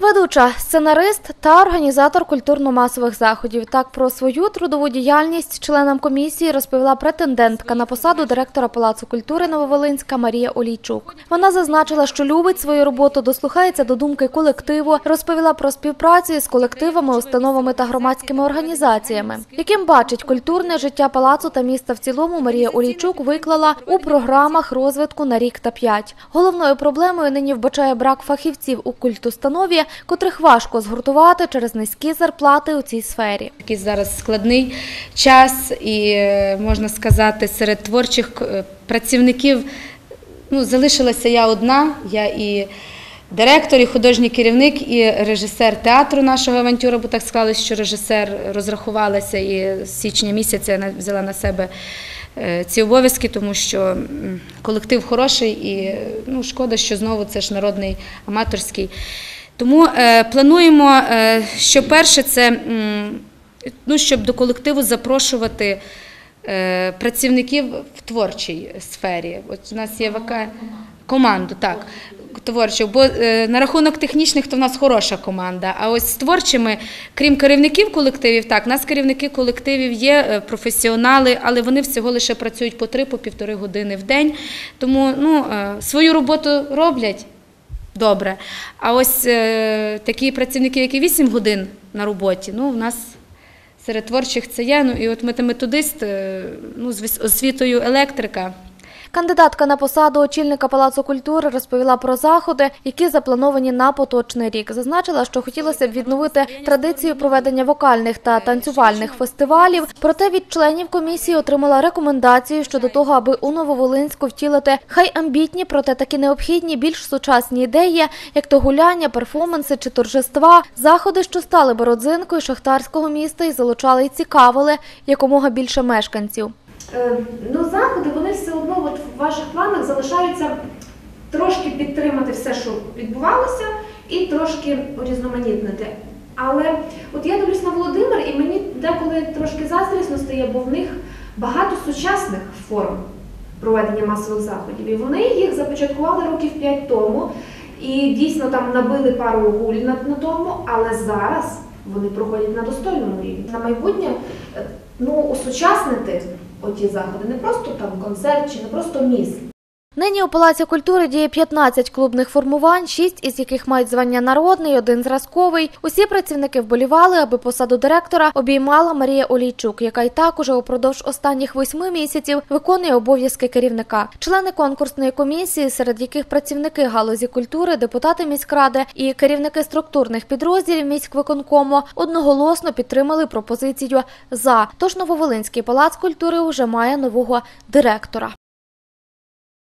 Ведуча, сценарист та організатор культурно-масових заходів. Так про свою трудову діяльність членам комісії розповіла претендентка на посаду директора Палацу культури Нововолинська Марія Олійчук. Вона зазначила, що любить свою роботу, дослухається до думки колективу, розповіла про співпрацю із колективами, установами та громадськими організаціями. Яким бачить культурне життя палацу та міста в цілому, Марія Олійчук виклала у програмах розвитку на рік та п'ять. Головною проблемою нині вбачає брак фахівців у культустанові, котрих важко згуртувати через низькі зарплати у цій сфері. Такий зараз складний час, і е, можна сказати, серед творчих е, працівників ну, залишилася я одна. Я і директор, і художній керівник, і режисер театру нашого авантюра, бо так склалось, що режисер розрахувалася і з січня місяця взяла на себе. е, Ці обов'язки, тому що колектив хороший і ну, шкода, що знову це ж народний аматорський. Тому е, плануємо, е, що перше, це ну, щоб до колективу запрошувати е, працівників в творчій сфері. От у нас є ВК команду, так. Творчу, бо на рахунок технічних то в нас хороша команда. А ось з творчими, крім керівників колективів, так, у нас керівники колективів є професіонали, але вони всього лише працюють по три, по півтори години в день. Тому ну, свою роботу роблять добре. А ось е, такі працівники, які 8 годин на роботі, ну, у нас серед творчих це є. Ну, і от методист е, ну, з освітою електрика. Кандидатка на посаду очільника Палацу культури розповіла про заходи, які заплановані на поточний рік. Зазначила, що хотілося б відновити традицію проведення вокальних та танцювальних фестивалів. Проте від членів комісії отримала рекомендацію щодо того, аби у Нововолинську втілити хай амбітні, проте такі необхідні більш сучасні ідеї, як то гуляння, перформанси чи торжества, заходи, що стали би родзинкою шахтарського міста і залучали і цікавили якомога більше мешканців. Е, Ну, заходи, вони все одно от в ваших планах залишаються трошки підтримати все, що відбувалося, і трошки урізноманітнити. Але от я дивлюсь на Володимир, і мені деколи трошки заздрісно стає, бо в них багато сучасних форм проведення масових заходів. І вони їх започаткували років 5 тому. І дійсно там набили пару гуль на, на тому, але зараз вони проходять на достойному рівні. На майбутнє е, ну, осучаснити оті заходи, не просто там концерт чи не просто міс. Нині у Палаці культури діє 15 клубних формувань, 6 із яких мають звання народний, один зразковий. Усі працівники вболівали, аби посаду директора обіймала Марія Олійчук, яка й так уже упродовж останніх восьми місяців виконує обов'язки керівника. Члени конкурсної комісії, серед яких працівники галузі культури, депутати міськради і керівники структурних підрозділів міськвиконкому одноголосно підтримали пропозицію за. Тож Нововолинський палац культури вже має нового директора.